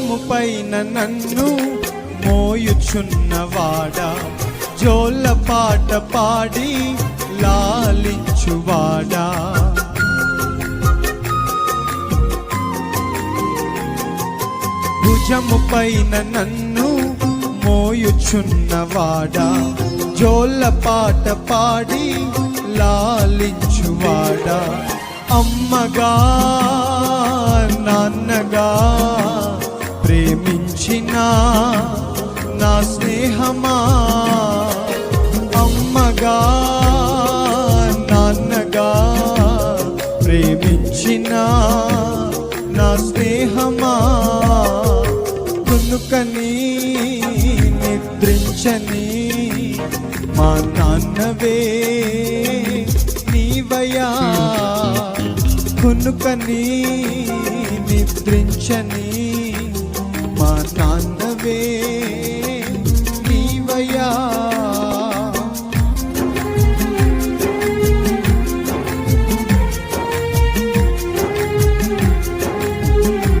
భుజము పైన నన్ను మోయుచున్నవాడా జోల పాట పాడి లాలించువాడా. భుజము పైన నన్ను మోయుచున్నవాడా జోల పాట పాడి లాలించువాడా. అమ్మగా నాన్నగా ప్రేమించిన నా స్నేహమా? అమ్మగా నాన్నగా ప్రేమించిన నా స్నేహమా? కొనుకని నిద్రించని మా నాన్నవే నీవయా కునుకని నిద్రించని మా నాన్నవే